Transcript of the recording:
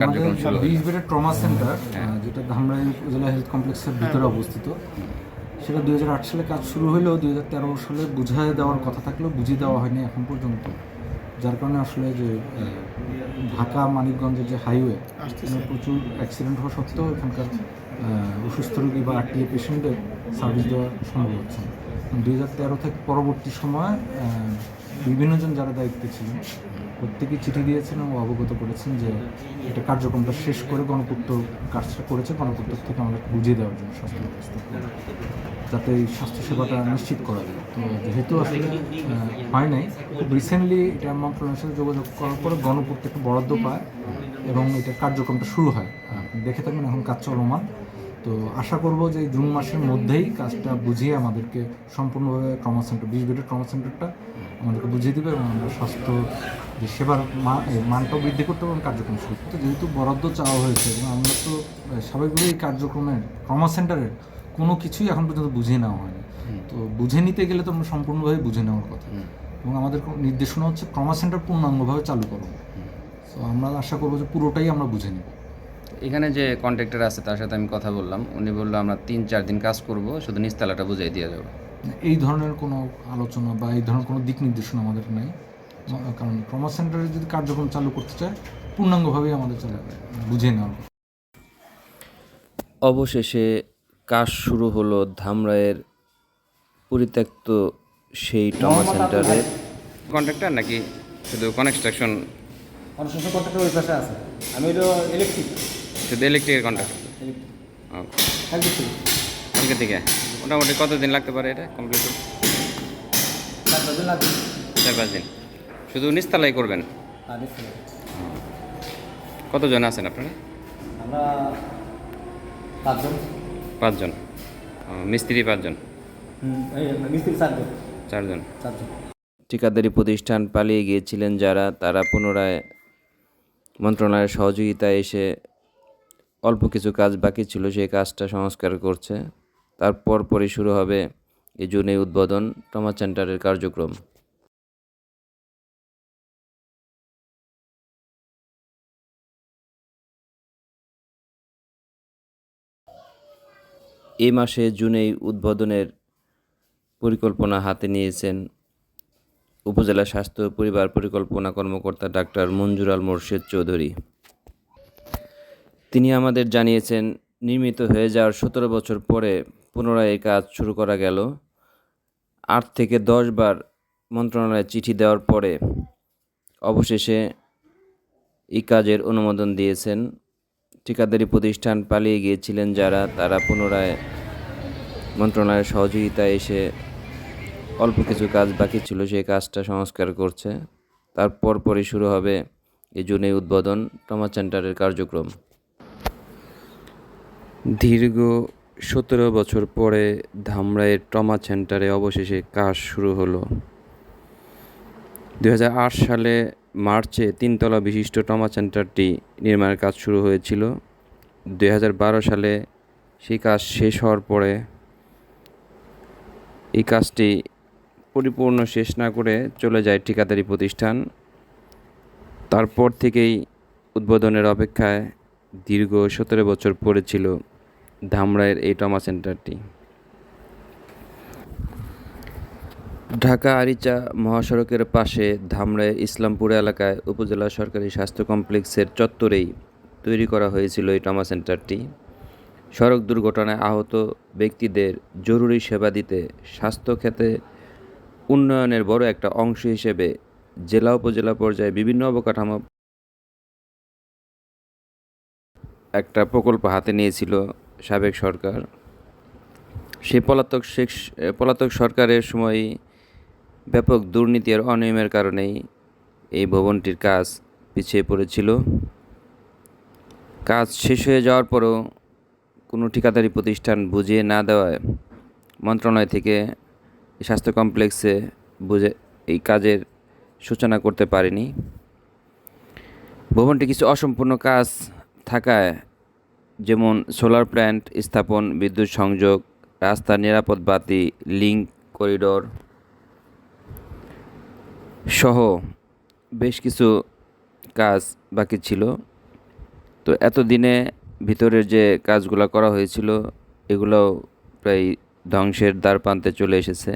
বিশ বেডের trauma centre হ্যাঁ। যেটা ধামরাই উপজেলা হেলথ কমপ্লেক্সের ভিতরে অবস্থিত। সেটা দুই হাজার আট সালে কাজ শুরু হলেও দুই হাজার তেরো সালে বুঝিয়ে দেওয়ার কথা থাকলেও বুঝিয়ে দেওয়া হয়নি এখন পর্যন্ত। যার কারণে আসলে যে ঢাকা মানিকগঞ্জের যে হাইওয়ে প্রচুর অ্যাক্সিডেন্ট হওয়া সত্ত্বেও এখানকার আহ, অসুস্থ রোগী বা আরটিএ পেশেন্টদের সার্ভিস দেওয়া সম্ভব হচ্ছে না। দুই হাজার তেরো থেকে পরবর্তী সময় আহ, বিভিন্নজন যারা দায়িত্বে ছিলেন প্রত্যেকেই চিঠি দিয়েছেন ও অবগত করেছেন যে এটা কার্যক্রমটা শেষ করে গণপূর্ত কাজটা করেছে, গণপূর্ত থেকে আমাদের বুঝিয়ে দেওয়ার জন্য স্বাস্থ্য ব্যবস্থা যাতে এই স্বাস্থ্যসেবাটা নিশ্চিত করা যায়। তো যেহেতু আসলে হয় নাই, খুব রিসেন্টলি এটা মন্ত্রণালয়ের সাথে যোগাযোগ করার পরে গণপূর্ত একটা বরাদ্দ পায় এবং এটা কার্যক্রমটা শুরু হয়। দেখে থাকবেন, এখন কাজ চলমান। তো আশা করব যে জুন মাসের মধ্যেই কাজটা বুঝিয়ে আমাদেরকে সম্পূর্ণভাবে ট্রমা সেন্টার বিশ বেডের ট্রমা সেন্টারটা আমাদেরকে বুঝিয়ে দেবে এবং আমরা স্বাস্থ্য যে সেবার মানটাও বৃদ্ধি করতে এবং কার্যক্রম শুরু করতে। যেহেতু বরাদ্দ চাওয়া হয়েছে এবং আমরা তো আহ, স্বাভাবিকভাবেই এই কার্যক্রমের ট্রমা সেন্টারের কোনো কিছুই এখন পর্যন্ত বুঝিয়ে নেওয়া হয়নি। তো বুঝে নিতে গেলে তো আমরা সম্পূর্ণভাবে বুঝে নেওয়ার কথা। এবং আমাদের নির্দেশনা হচ্ছে ট্রমা সেন্টার পূর্ণাঙ্গভাবে চালু করব তো আমরা আশা করব যে পুরোটাই আমরা বুঝে নেব। এখানে যে কন্ট্রাক্টর আছে তার সাথে আমি কথা বললাম। উনি বলল আমরা তিন চার দিন কাজ করব শুধু নিস্তালাটা বুঝিয়ে দিয়ে যাব। এই ধরনের কোনো আলোচনা বা এই ধরনের কোনো দিক নির্দেশনা আমাদের নেই। কারণ ট্রমা সেন্টারে যদি কার্যক্রম চালু করতে চায় পূর্ণাঙ্গভাবেই আমাদের চালাবে বুঝে নেওয়ার কথা। অবশেষে কাজ শুরু হলো ধামরায়ের পরিত্যক্ত সেই ট্রমা সেন্টারের কন্ট্রাক্টর নাকি শুধু কনস্ট্রাকশন কনস্ট্রাকশন কন্ট্রাক্টর ওই পাশে আছে। আমি হলো ইলেকট্রিক শুধু ইলেকট্রিকের কন্ট্রাক্টর থেকে কালকে থেকে? মোটামুটি কতদিন লাগতে পারে এটা কমপ্লিট চার পাঁচ দিন। শুধু নিস্তালাই করবেন। কতজন আছেন আপনারা? পাঁচজন। পাঁচজন মিস্ত্রি পাঁচজন? চারজন। ঠিকাদারি প্রতিষ্ঠান পালিয়ে গিয়েছিলেন যারা, তারা পুনরায় মন্ত্রণালয়ের সহযোগিতায় এসে অল্প কিছু কাজ বাকি ছিল, সেই কাজটা সংস্কার করছে। তারপর পরই শুরু হবে এই জুনে উদ্বোধন ট্রমা সেন্টারের কার্যক্রম। এই মাসে জুনেই উদ্বোধনের পরিকল্পনা হাতে নিয়েছেন উপজেলা স্বাস্থ্য পরিবার পরিকল্পনা কর্মকর্তা ডাক্তার মঞ্জুর আল মোর্শেদ চৌধুরী। তিনি আমাদের জানিয়েছেন, নির্মিত হয়ে যাওয়ার সতেরো বছর পরে পুনরায় এই কাজ শুরু করা গেল। আট থেকে দশ বার মন্ত্রণালয়ে চিঠি দেওয়ার পরে অবশেষে এই কাজের অনুমোদন দিয়েছেন। ঠিকাদারি প্রতিষ্ঠান পালিয়ে গিয়েছিলেন যারা, তারা পুনরায় মন্ত্রণালয়ের সহযোগিতায় এসে অল্প কিছু কাজ বাকি ছিল, সেই কাজটা সংস্কার করছে। তারপর পরই শুরু হবে এই জুনে উদ্বোধন টমা সেন্টারের কার্যক্রম। দীর্ঘ সতেরো বছর পরে ধামরাইয়ের ট্রমা সেন্টারে অবশেষে কাজ শুরু হলো। দু হাজার আট সালে মার্চে তিনতলা বিশিষ্ট ট্রমা সেন্টারটি নির্মাণের কাজ শুরু হয়েছিল। দু হাজার বারো সালে সেই কাজ শেষ হওয়ার পরে এই কাজটি পরিপূর্ণ শেষ না করে চলে যায় ঠিকাদারি প্রতিষ্ঠান। তারপর থেকেই উদ্বোধনের অপেক্ষায় দীর্ঘ সতেরো বছর পড়েছিল ধামরাইয়ের এই টমা সেন্টারটি। ঢাকা আরিচা মহাসড়কের পাশে ধামরাইয়ের ইসলামপুর এলাকায় উপজেলা সরকারি স্বাস্থ্য কমপ্লেক্সের চত্বরেই তৈরি করা হয়েছিল এই টমা সেন্টারটি। সড়ক দুর্ঘটনায় আহত ব্যক্তিদের জরুরি সেবা দিতে স্বাস্থ্য খাতে উন্নয়নের বড় একটা অংশ হিসেবে জেলা উপজেলা পর্যায়ে বিভিন্ন অবকাঠামো একটা প্রকল্প হাতে নিয়েছিল সাবেক সরকার। সেই পলাতক শেখ, পলাতক সরকারের সময় ব্যাপক দুর্নীতি আর অনিয়মের কারণেই এই ভবনটির কাজ পিছিয়ে পড়েছিল। কাজ শেষ হয়ে যাওয়ার পরও কোনো ঠিকাদারি প্রতিষ্ঠান বুঝিয়ে না দেওয়ায় মন্ত্রণালয় থেকে স্বাস্থ্য কমপ্লেক্সে বুঝে এই কাজের সূচনা করতে পারেনি। ভবনটি কিছু অসম্পূর্ণ কাজ থাকায় যেমন সোলার প্ল্যান্ট স্থাপন, বিদ্যুৎ সংযোগ, রাস্তা নিরাপদ বাতি, লিঙ্ক করিডোর সহ বেশ কিছু কাজ বাকি ছিল। তো এতদিনে ভিতরের যে কাজগুলো করা হয়েছিল এগুলো প্রায় ধ্বংসের দ্বার প্রান্তে চলে এসেছে।